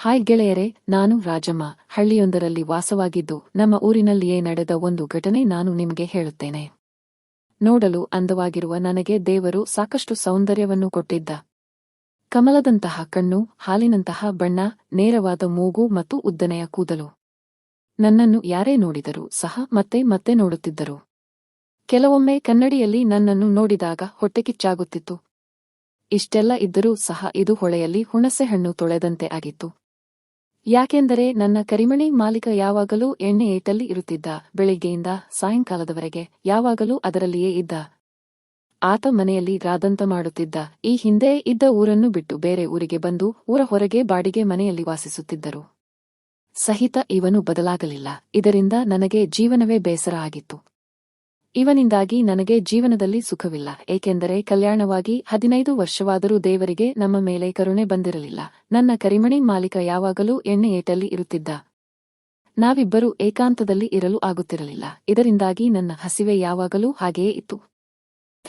Hi ಗೆಳೆಯರೆ, ನಾನು ರಾಜಮ್ಮ. ಹಳ್ಳಿಯೊಂದರಲ್ಲಿ ವಾಸವಾಗಿದ್ದು, ನಮ್ಮ ಊರಿನಲ್ಲಿಯೇ ನಡೆದ ಒಂದು ಘಟನೆ ನಾನು ನಿಮಗೆ ಹೇಳುತ್ತೇನೆ. ನೋಡಲು ಅಂದವಾಗಿರುವ ನನಗೆ ದೇವರು ಸಾಕಷ್ಟು ಸೌಂದರ್ಯವನ್ನು ಕೊಟ್ಟಿದ್ದ. ಕಮಲದಂತಹ ಕಣ್ಣು, ಹಾಲಿನಂತಹ ಬಣ್ಣ, ನೇರವಾದ ಮೂಗು ಮತ್ತು ಉದ್ದನೆಯ ಕೂದಲು. ನನ್ನನ್ನು ಯಾರೇ ನೋಡಿದರೂ ಸಹ ಮತ್ತೆ ಮತ್ತೆ ನೋಡುತ್ತಿದ್ದರು. ಕೆಲವೊಮ್ಮೆ ಕನ್ನಡಿಯಲ್ಲಿ ನನ್ನನ್ನು ನೋಡಿದಾಗ ಹೊಟ್ಟೆಕಿಚ್ಚಾಗುತ್ತಿತ್ತು ಇಷ್ಟೆಲ್ಲ ಇದ್ದರೂ ಸಹ ಇದು ಹೊಳೆಯಲ್ಲಿ ಹುಣಸೆಹಣ್ಣು ತೊಳೆದಂತೆ ಆಗಿತ್ತು. ಯಾಕೆಂದರೆ ನನ್ನ ಕರಿಮಣಿ ಮಾಲೀಕ ಯಾವಾಗಲೂ ಎಣ್ಣೆ ಏಟಲ್ಲಿ ಇರುತ್ತಿದ್ದ. ಬೆಳಿಗ್ಗೆಯಿಂದ ಸಾಯಂಕಾಲದವರೆಗೆ ಯಾವಾಗಲೂ ಅದರಲ್ಲಿಯೇ ಇದ್ದ. ಆತ ಮನೆಯಲ್ಲಿ ರಾದಂತ ಮಾಡುತ್ತಿದ್ದ. ಈ ಹಿಂದೆ ಇದ್ದ ಊರನ್ನು ಬಿಟ್ಟು ಬೇರೆ ಊರಿಗೆ ಬಂದು ಊರ ಹೊರಗೆ ಬಾಡಿಗೆ ಮನೆಯಲ್ಲಿ ವಾಸಿಸುತ್ತಿದ್ದರು. ಸಹಿತ ಇವನು ಬದಲಾಗಲಿಲ್ಲ. ಇದರಿಂದ ನನಗೆ ಜೀವನವೇ ಬೇಸರ ಆಗಿತ್ತು. ಇವನಿಂದಾಗಿ ನನಗೆ ಜೀವನದಲ್ಲಿ ಸುಖವಿಲ್ಲ, ಏಕೆಂದರೆ ಕಲ್ಯಾಣವಾಗಿ ಹದಿನೈದು ವರ್ಷವಾದರೂ ದೇವರಿಗೆ ನಮ್ಮ ಮೇಲೆ ಕರುಣೆ ಬಂದಿರಲಿಲ್ಲ. ನನ್ನ ಕರಿಮಣಿ ಮಾಲೀಕ ಯಾವಾಗಲೂ ಎಣ್ಣೆ ಏಟಲ್ಲಿ ಇರುತ್ತಿದ್ದ. ನಾವಿಬ್ಬರೂ ಏಕಾಂತದಲ್ಲಿ ಇರಲು ಆಗುತ್ತಿರಲಿಲ್ಲ. ಇದರಿಂದಾಗಿ ನನ್ನ ಹಸಿವೆ ಯಾವಾಗಲೂ ಹಾಗೆಯೇ ಇತ್ತು.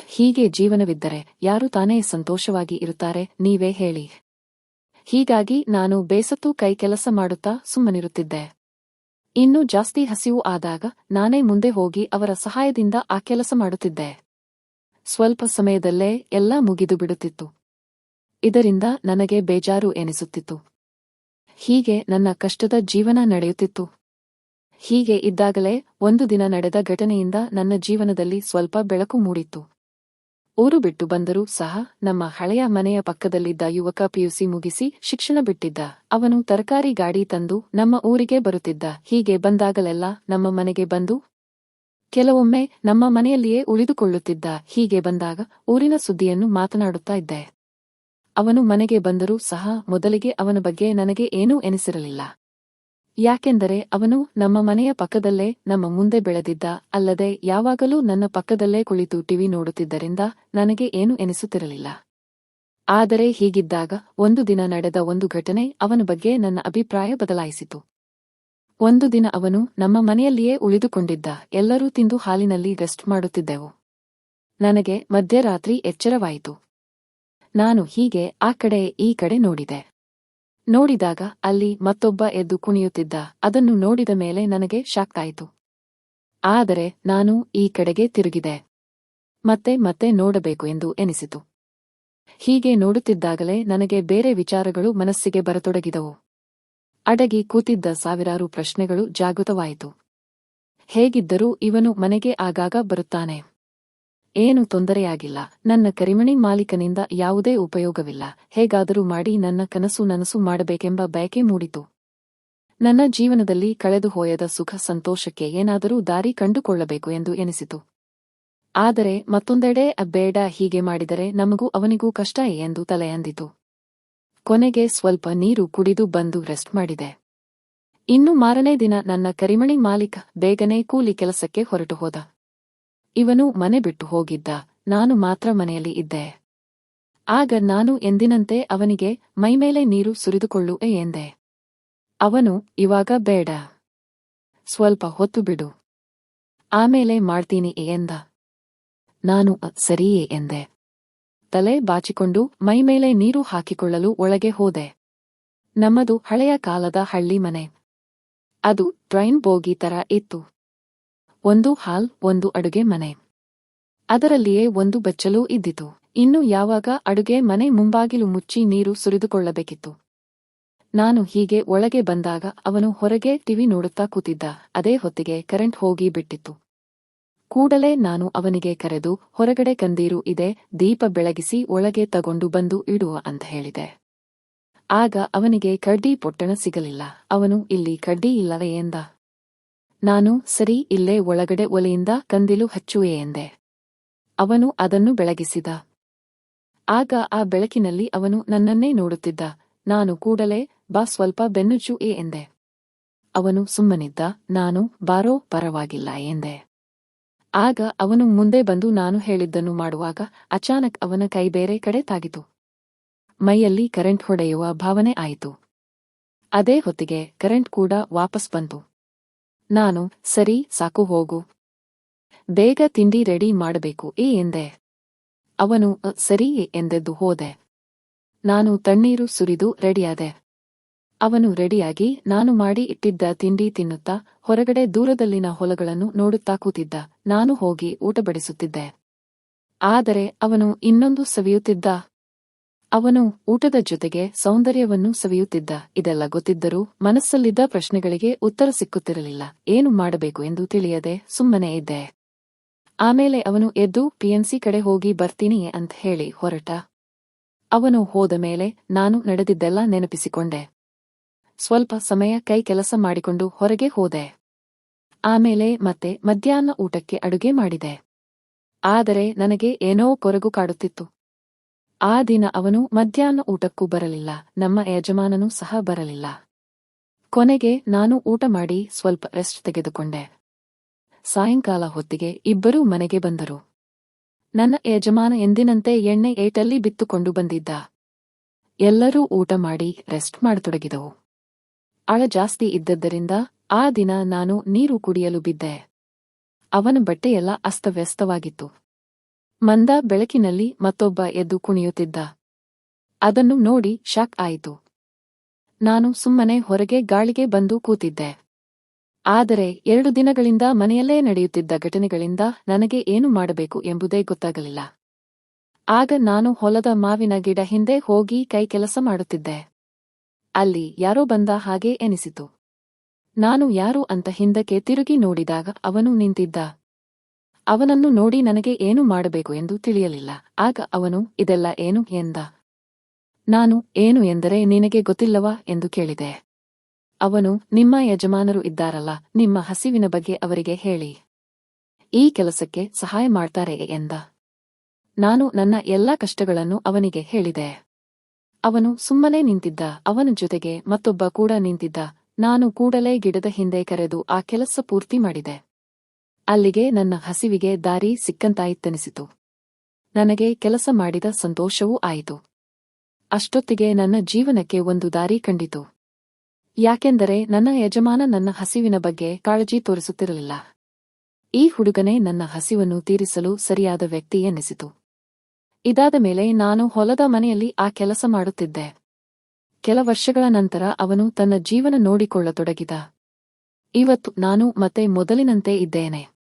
ಹೀಗೆ ಜೀವನವಿದ್ದರೆ ಯಾರು ತಾನೇ ಸಂತೋಷವಾಗಿ ಇರುತ್ತಾರೆ, ನೀವೇ ಹೇಳಿ. ಹೀಗಾಗಿ ನಾನು ಬೇಸತ್ತು ಕೈ ಕೆಲಸ ಮಾಡುತ್ತಾ ಸುಮ್ಮನಿರುತ್ತಿದ್ದೆ. ಇನ್ನೂ ಜಾಸ್ತಿ ಹಸಿವು ಆದಾಗ ನಾನೇ ಮುಂದೆ ಹೋಗಿ ಅವರ ಸಹಾಯದಿಂದ ಆ ಕೆಲಸ ಮಾಡುತ್ತಿದ್ದೆ. ಸ್ವಲ್ಪ ಸಮಯದಲ್ಲೇ ಎಲ್ಲ ಮುಗಿದು ಬಿಡುತ್ತಿತ್ತು. ಇದರಿಂದ ನನಗೆ ಬೇಜಾರು ಎನಿಸುತ್ತಿತ್ತು. ಹೀಗೆ ನನ್ನ ಕಷ್ಟದ ಜೀವನ ನಡೆಯುತ್ತಿತ್ತು. ಹೀಗೆ ಇದ್ದಾಗಲೇ ಒಂದು ದಿನ ನಡೆದ ಘಟನೆಯಿಂದ ನನ್ನ ಜೀವನದಲ್ಲಿ ಸ್ವಲ್ಪ ಬೆಳಕು ಮೂಡಿತ್ತು. ಊರು ಬಿಟ್ಟು ಬಂದರೂ ಸಹ ನಮ್ಮ ಹಳೆಯ ಮನೆಯ ಪಕ್ಕದಲ್ಲಿದ್ದ ಯುವಕ ಪಿಯುಸಿ ಮುಗಿಸಿ ಶಿಕ್ಷಣ ಬಿಟ್ಟಿದ್ದ. ಅವನು ತರಕಾರಿ ಗಾಡಿ ತಂದು ನಮ್ಮ ಊರಿಗೆ ಬರುತ್ತಿದ್ದ. ಹೀಗೆ ಬಂದಾಗಲೆಲ್ಲ ನಮ್ಮ ಮನೆಗೆ ಬಂದು ಕೆಲವೊಮ್ಮೆ ನಮ್ಮ ಮನೆಯಲ್ಲಿಯೇ ಉಳಿದುಕೊಳ್ಳುತ್ತಿದ್ದ. ಹೀಗೆ ಬಂದಾಗ ಊರಿನ ಸುದ್ದಿಯನ್ನು ಮಾತನಾಡುತ್ತಾ ಇದ್ದೆ. ಅವನು ಮನೆಗೆ ಬಂದರೂ ಸಹ ಮೊದಲಿಗೆ ಅವನ ಬಗ್ಗೆ ನನಗೆ ಏನೂ ಎನಿಸಿರಲಿಲ್ಲ. ಯಾಕೆಂದರೆ ಅವನು ನಮ್ಮ ಮನೆಯ ಪಕ್ಕದಲ್ಲೇ ನಮ್ಮ ಮುಂದೆ ಬೆಳೆದಿದ್ದ, ಅಲ್ಲದೆ ಯಾವಾಗಲೂ ನನ್ನ ಪಕ್ಕದಲ್ಲೇ ಕುಳಿತು ಟಿವಿ ನೋಡುತ್ತಿದ್ದರಿಂದ ನನಗೆ ಏನು ಎನಿಸುತ್ತಿರಲಿಲ್ಲ. ಆದರೆ ಹೀಗಿದ್ದಾಗ ಒಂದು ದಿನ ನಡೆದ ಒಂದು ಘಟನೆ ಅವನ ಬಗ್ಗೆ ನನ್ನ ಅಭಿಪ್ರಾಯ ಬದಲಾಯಿಸಿತು. ಒಂದು ದಿನ ಅವನು ನಮ್ಮ ಮನೆಯಲ್ಲಿಯೇ ಉಳಿದುಕೊಂಡಿದ್ದ, ಎಲ್ಲರೂ ತಿಂದು ಹಾಲಿನಲ್ಲಿ ರೆಸ್ಟ್ ಮಾಡುತ್ತಿದ್ದೆವು. ನನಗೆ ಮಧ್ಯರಾತ್ರಿ ಎಚ್ಚರವಾಯಿತು. ನಾನು ಹೀಗೆ ಆ ಕಡೆ ಈ ಕಡೆ ನೋಡಿದೆ. ನೋಡಿದಾಗ ಅಲ್ಲಿ ಮತ್ತೊಬ್ಬ ಎದ್ದು ಕುಣಿಯುತ್ತಿದ್ದ. ಅದನ್ನು ನೋಡಿದ ಮೇಲೆ ನನಗೆ ಶಾಕ್ತಾಯಿತು. ಆದರೆ ನಾನು ಈ ಕಡೆಗೆ ತಿರುಗಿದೆ. ಮತ್ತೆ ಮತ್ತೆ ನೋಡಬೇಕು ಎಂದು ಎನಿಸಿತು. ಹೀಗೆ ನೋಡುತ್ತಿದ್ದಾಗಲೇ ನನಗೆ ಬೇರೆ ವಿಚಾರಗಳು ಮನಸ್ಸಿಗೆ ಬರತೊಡಗಿದವು. ಅಡಗಿ ಕೂತಿದ್ದ ಸಾವಿರಾರು ಪ್ರಶ್ನೆಗಳು ಜಾಗೃತವಾಯಿತು. ಹೇಗಿದ್ದರೂ ಇವನು ಮನೆಗೆ ಆಗಾಗ ಬರುತ್ತಾನೆ. ಏನು ತೊಂದರೆಯಾಗಿಲ್ಲ. ನನ್ನ ಕರಿಮಣಿ ಮಾಲೀಕನಿಂದ ಯಾವುದೇ ಉಪಯೋಗವಿಲ್ಲ. ಹೇಗಾದರೂ ಮಾಡಿ ನನ್ನ ಕನಸು ನನಸು ಮಾಡಬೇಕೆಂಬ ಬಯಕೆ ಮೂಡಿತು. ನನ್ನ ಜೀವನದಲ್ಲಿ ಕಳೆದು ಹೋಯದ ಸುಖ ಸಂತೋಷಕ್ಕೆ ಏನಾದರೂ ದಾರಿ ಕಂಡುಕೊಳ್ಳಬೇಕು ಎಂದು ಎನಿಸಿತು. ಆದರೆ ಮತ್ತೊಂದೆಡೆ, ಬೇಡ, ಹೀಗೆ ಮಾಡಿದರೆ ನಮಗೂ ಅವನಿಗೂ ಕಷ್ಟ ಎಂದು ತಲೆಯಂದಿತು. ಕೊನೆಗೆ ಸ್ವಲ್ಪ ನೀರು ಕುಡಿದು ಬಂದು ರೆಸ್ಟ್ ಮಾಡಿದೆ. ಇನ್ನು ಮಾರನೇ ದಿನ ನನ್ನ ಕರಿಮಣಿ ಮಾಲೀಕ ಬೇಗನೆ ಕೂಲಿ ಕೆಲಸಕ್ಕೆ ಹೊರಟು ಇವನು ಮನೆ ಬಿಟ್ಟು ಹೋಗಿದ್ದ ನಾನು ಮಾತ್ರ ಮನೆಯಲ್ಲಿ ಇದ್ದೆ. ಆಗ ನಾನು ಎಂದಿನಂತೆ ಅವನಿಗೆ ಮೈಮೇಲೆ ನೀರು ಸುರಿದುಕೊಳ್ಳು ಎಂದೆ. ಅವನು ಇವಾಗ ಬೇಡ. ಸ್ವಲ್ಪ ಹೊತ್ತು ಬಿಡು. ಆಮೇಲೆ ಮಾಡ್ತೀನಿ ಎಂದ. ನಾನು "ಅ, ಸರಿಯೇ ಎಂದೆ. ತಲೆ ಬಾಚಿಕೊಂಡು ಮೈಮೇಲೆ ನೀರು ಹಾಕಿಕೊಳ್ಳಲು ಒಳಗೆ ಹೋದೆ. ನಮ್ಮದು ಹಳೆಯ ಕಾಲದ ಹಳ್ಳಿ ಮನೆ. ಅದು ಟ್ರೈನ್ ಬೋಗಿ ತರ ಇತ್ತು. ಒಂದು ಹಾಲ್, ಒಂದು ಅಡುಗೆ ಮನೆ. ಅದರಲ್ಲಿಯೇ ಒಂದು ಬಚ್ಚಲೂ ಇದ್ದಿತು. ಇನ್ನು ಯಾವಾಗ ಅಡುಗೆ ಮನೆ ಮುಂಬಾಗಿಲು ಮುಚ್ಚಿ ನೀರು ಸುರಿದುಕೊಳ್ಳಬೇಕಿತ್ತು. ನಾನು ಹೀಗೆ ಒಳಗೆ ಬಂದಾಗ ಅವನು ಹೊರಗೆ ಟಿವಿ ನೋಡುತ್ತಾ ಕೂತಿದ್ದ. ಅದೇ ಹೊತ್ತಿಗೆ ಕರೆಂಟ್ ಹೋಗಿ ಬಿಟ್ಟಿತ್ತು. ಕೂಡಲೇ ನಾನು ಅವನಿಗೆ ಕರೆದು, ಹೊರಗಡೆ ಕಂದೀರು, ಇದೆ, ದೀಪ ಬೆಳಗಿಸಿ ಒಳಗೆ ತಗೊಂಡು ಬಂದು ಇಡುವ, ಅಂತ ಹೇಳಿದೆ. ಆಗ ಅವನಿಗೆ ಕಡ್ಡಿ ಪೊಟ್ಟಣ ಸಿಗಲಿಲ್ಲ. ಅವನು, ಇಲ್ಲಿ ಕಡ್ಡಿ ಇಲ್ಲವೇ? ಎಂದ. ನಾನು ಸರಿ ಇಲ್ಲೇ ಒಳಗಡೆ ಒಲೆಯಿಂದ ಕಂದಿಲು ಹಚ್ಚುವೆ ಎಂದೆ. ಅವನು ಅದನ್ನು ಬೆಳಗಿಸಿದ. ಆಗ ಆ ಬೆಳಕಿನಲ್ಲಿ ಅವನು ನನ್ನನ್ನೇ ನೋಡುತ್ತಿದ್ದ. ನಾನು ಕೂಡಲೇ ಬಾ ಸ್ವಲ್ಪ ಬೆನ್ನುಚು ಎ ಎಂದೆ. ಅವನು ಸುಮ್ಮನಿದ್ದ. ನಾನು ಬಾರೋ ಪರವಾಗಿಲ್ಲ ಎಂದೆ. ಆಗ ಅವನು ಮುಂದೆ ಬಂದು ನಾನು ಹೇಳಿದ್ದನ್ನು ಮಾಡುವಾಗ ಅಚಾನಕ್ ಅವನ ಕೈ ಬೇರೆ ಕಡೆ ತಾಗಿತು. ಮೈಯಲ್ಲಿ ಕರೆಂಟ್ ಹೊಡೆಯುವ ಭಾವನೆ ಆಯಿತು. ಅದೇ ಹೊತ್ತಿಗೆ ಕರೆಂಟ್ ಕೂಡ ವಾಪಸ್ ಬಂತು. ನಾನು ಸರಿ ಸಾಕು ಹೋಗು. ಬೇಗ ತಿಂಡಿ ರೆಡಿ ಮಾಡಬೇಕು ಏ ಎಂದೆ. ಅವನು "ಅ, ಸರಿ ಎಂದೆದ್ದು ಹೋದೆ. ನಾನು ತಣ್ಣೀರು ಸುರಿದು ರೆಡಿಯಾದೆ. ಅವನು ರೆಡಿಯಾಗಿ ನಾನು ಮಾಡಿ ಇಟ್ಟಿದ್ದ ತಿಂಡಿ ತಿನ್ನುತ್ತಾ ಹೊರಗಡೆ ದೂರದಲ್ಲಿನ ಹೊಲಗಳನ್ನು ನೋಡುತ್ತಾ ಕೂತಿದ್ದ. ನಾನು ಹೋಗಿ ಊಟ ಬಡಿಸುತ್ತಿದ್ದೆ ಆದರೆ ಅವನು ಇನ್ನೊಂದು ಸವಿಯುತ್ತಿದ್ದ ಅವನು ಊಟದ ಜೊತೆಗೆ ಸೌಂದರ್ಯವನ್ನು ಸವಿಯುತ್ತಿದ್ದ. ಇದೆಲ್ಲ ಗೊತ್ತಿದ್ದರೂ ಮನಸ್ಸಲ್ಲಿದ್ದ ಪ್ರಶ್ನೆಗಳಿಗೆ ಉತ್ತರ ಸಿಕ್ಕುತ್ತಿರಲಿಲ್ಲ. ಏನು ಮಾಡಬೇಕು ಎಂದು ತಿಳಿಯದೆ ಸುಮ್ಮನೆ ಇದ್ದೆ. ಆಮೇಲೆ ಅವನು ಎದ್ದು ಪಿಎನ್ಸಿ ಕಡೆ ಹೋಗಿ ಬರ್ತೀನಿ ಅಂತ ಹೇಳಿ ಹೊರಟ. ಅವನು ಹೋದ ಮೇಲೆ ನಾನು ನಡೆದಿದ್ದೆಲ್ಲ ನೆನಪಿಸಿಕೊಂಡೆ. ಸ್ವಲ್ಪ ಸಮಯ ಕೈ ಕೆಲಸ ಮಾಡಿಕೊಂಡು ಹೊರಗೆ ಹೋದೆ. ಆಮೇಲೆ ಮತ್ತೆ ಮಧ್ಯಾಹ್ನ ಊಟಕ್ಕೆ ಅಡುಗೆ ಮಾಡಿದೆ. ಆದರೆ ನನಗೆ ಏನೋ ಕೊರಗು ಕಾಡುತ್ತಿತ್ತು. ಆ ದಿನ ಅವನು ಮಧ್ಯಾಹ್ನ ಊಟಕ್ಕೂ ಬರಲಿಲ್ಲ, ನಮ್ಮ ಯಜಮಾನನೂ ಸಹ ಬರಲಿಲ್ಲ. ಕೊನೆಗೆ ನಾನು ಊಟ ಮಾಡಿ ಸ್ವಲ್ಪ ರೆಸ್ಟ್ ತೆಗೆದುಕೊಂಡೆ. ಸಾಯಂಕಾಲ ಹೊತ್ತಿಗೆ ಇಬ್ಬರೂ ಮನೆಗೆ ಬಂದರು. ನನ್ನ ಯಜಮಾನ ಎಂದಿನಂತೆ ಎಣ್ಣೆ ಏಟಲ್ಲಿ ಬಿತ್ತುಕೊಂಡು ಬಂದಿದ್ದ. ಎಲ್ಲರೂ ಊಟ ಮಾಡಿ ರೆಸ್ಟ್ ಮಾಡತೊಡಗಿದವು. ಆಳ ಜಾಸ್ತಿ ಇದ್ದದ್ದರಿಂದ ಆ ದಿನ ನಾನು ನೀರು ಕುಡಿಯಲು ಬಿದ್ದೆ. ಅವನ ಬಟ್ಟೆಯೆಲ್ಲ ಅಸ್ತವ್ಯಸ್ತವಾಗಿತ್ತು. ಮಂದ ಬೆಳಕಿನಲ್ಲಿ ಮತ್ತೊಬ್ಬ ಎದ್ದು ಕುಣಿಯುತ್ತಿದ್ದ. ಅದನ್ನು ನೋಡಿ ಶಾಕ್ ಆಯಿತು. ನಾನು ಸುಮ್ಮನೆ ಹೊರಗೆ ಗಾಳಿಗೆ ಬಂದು ಕೂತಿದ್ದೆ. ಆದರೆ ಎರಡು ದಿನಗಳಿಂದ ಮನೆಯಲ್ಲೇ ನಡೆಯುತ್ತಿದ್ದ ಘಟನೆಗಳಿಂದ ನನಗೆ ಏನು ಮಾಡಬೇಕು ಎಂಬುದೇ ಗೊತ್ತಾಗಲಿಲ್ಲ. ಆಗ ನಾನು ಹೊಲದ ಮಾವಿನ ಗಿಡ ಹಿಂದೆ ಹೋಗಿ ಕೈ ಕೆಲಸ ಮಾಡುತ್ತಿದ್ದೆ. ಅಲ್ಲಿ ಯಾರೋ ಬಂದ ಹಾಗೆ ಎನಿಸಿತು. ನಾನು ಯಾರು ಅಂತ ಹಿಂದಕ್ಕೆ ತಿರುಗಿ ನೋಡಿದಾಗ ಅವನು ನಿಂತಿದ್ದ. ಅವನನ್ನು ನೋಡಿ ನನಗೆ ಏನು ಮಾಡಬೇಕು ಎಂದು ತಿಳಿಯಲಿಲ್ಲ. ಆಗ ಅವನು, ಇದೆಲ್ಲ ಏನು ಎಂದ? ನಾನು ಏನು ಎಂದರೆ ನಿನಗೆ ಗೊತ್ತಿಲ್ಲವಾ ಎಂದು ಕೇಳಿದೆ. ಅವನು, ನಿಮ್ಮ ಯಜಮಾನರು ಇದ್ದಾರಲ್ಲ, ನಿಮ್ಮ ಹಸಿವಿನ ಬಗ್ಗೆ ಅವರಿಗೆ ಹೇಳಿ. ಈ ಕೆಲಸಕ್ಕೆ ಸಹಾಯ ಮಾಡ್ತಾರೆ ಎಂದ. ನಾನು ನನ್ನ ಎಲ್ಲಾ ಕಷ್ಟಗಳನ್ನು ಅವನಿಗೆ ಹೇಳಿದೆ. ಅವನು ಸುಮ್ಮನೆ ನಿಂತಿದ್ದ, ಅವನ ಜೊತೆಗೆ ಮತ್ತೊಬ್ಬ ಕೂಡ ನಿಂತಿದ್ದ. ನಾನು ಕೂಡಲೇ ಗಿಡದ ಹಿಂದೆ ಕರೆದು ಆ ಕೆಲಸ ಪೂರ್ತಿ ಮಾಡಿದೆ. ಅಲ್ಲಿಗೆ ನನ್ನ ಹಸಿವಿಗೆ ದಾರಿ ಸಿಕ್ಕಂತಾಯಿತೆನಿಸಿತು. ನನಗೆ ಕೆಲಸ ಮಾಡಿದ ಸಂತೋಷವೂ ಆಯಿತು. ಅಷ್ಟೊತ್ತಿಗೆ ನನ್ನ ಜೀವನಕ್ಕೆ ಒಂದು ದಾರಿ ಕಂಡಿತು. ಯಾಕೆಂದರೆ ನನ್ನ ಯಜಮಾನ ನನ್ನ ಹಸಿವಿನ ಬಗ್ಗೆ ಕಾಳಜಿ ತೋರಿಸುತ್ತಿರಲಿಲ್ಲ. ಈ ಹುಡುಗನೇ ನನ್ನ ಹಸಿವನ್ನು ತೀರಿಸಲು ಸರಿಯಾದ ವ್ಯಕ್ತಿ ಎನ್ನಿಸಿತು. ಇದಾದ ಮೇಲೆ ನಾನು ಹೊಲದ ಮನೆಯಲ್ಲಿ ಆ ಕೆಲಸ ಮಾಡುತ್ತಿದ್ದೆ. ಕೆಲ ವರ್ಷಗಳ ನಂತರ ಅವನು ತನ್ನ ಜೀವನ ನೋಡಿಕೊಳ್ಳತೊಡಗಿದ. ಇವತ್ತು ನಾನು ಮತ್ತೆ ಮೊದಲಿನಂತೆ ಇದ್ದೇನೆ.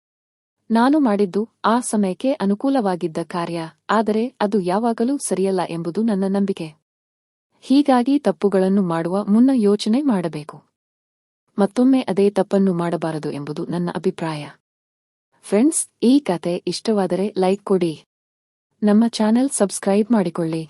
ನಾನು ಮಾಡಿದ್ದು ಆ ಸಮಯಕ್ಕೆ ಅನುಕೂಲವಾಗಿದ್ದ ಕಾರ್ಯ, ಆದರೆ ಅದು ಯಾವಾಗಲೂ ಸರಿಯಲ್ಲ ಎಂಬುದು ನನ್ನ ನಂಬಿಕೆ. ಹೀಗಾಗಿ ತಪ್ಪುಗಳನ್ನು ಮಾಡುವ ಮುನ್ನ ಯೋಚನೆ ಮಾಡಬೇಕು. ಮತ್ತೊಮ್ಮೆ ಅದೇ ತಪ್ಪನ್ನು ಮಾಡಬಾರದು ಎಂಬುದು ನನ್ನ ಅಭಿಪ್ರಾಯ. ಫ್ರೆಂಡ್ಸ್, ಈ ಕತೆ ಇಷ್ಟವಾದರೆ ಲೈಕ್ ಕೊಡಿ. ನಮ್ಮ ಚಾನೆಲ್ ಸಬ್ಸ್ಕ್ರೈಬ್ ಮಾಡಿಕೊಳ್ಳಿ.